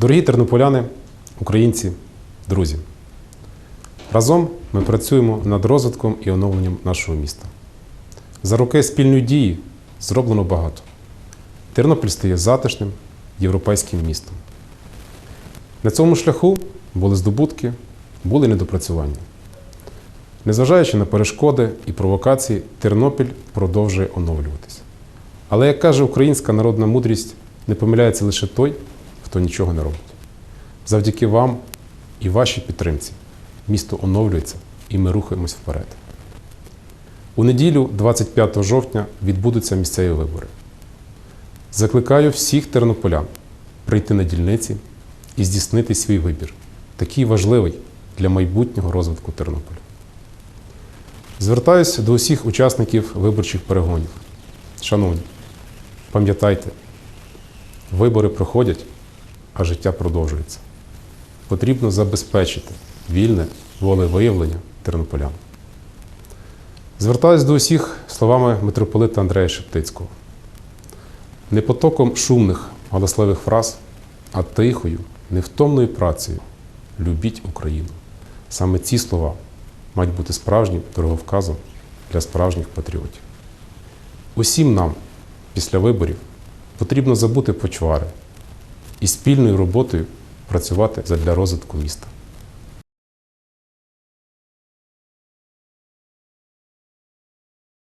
Дорогі тернополяни, українці, друзі, разом ми працюємо над розвитком і оновленням нашого міста. За роки спільної дії зроблено багато. Тернопіль стає затишним європейським містом. На цьому шляху були здобутки, були недопрацювання. Незважаючи на перешкоди і провокації, Тернопіль продовжує оновлюватися. Але, як каже українська народна мудрість, не помиляється лише той, хто нічого не робить. Завдяки вам і вашій підтримці місто оновлюється і ми рухаємось вперед. У неділю, 25 жовтня, відбудуться місцеві вибори. Закликаю всіх тернополян прийти на дільниці і здійснити свій вибір, такий важливий для майбутнього розвитку Тернополя. Звертаюся до усіх учасників виборчих перегонів. Шановні, пам'ятайте, вибори проходять, а життя продовжується. Потрібно забезпечити вільне волевиявлення тернополян. Звертаюсь до усіх словами митрополита Андрея Шептицького. Не потоком шумних галасливих фраз, а тихою, невтомною працею любіть Україну. Саме ці слова мають бути справжнім дороговказом для справжніх патріотів. Усім нам після виборів потрібно забути почвари і спільною роботою працювати задля розвитку міста.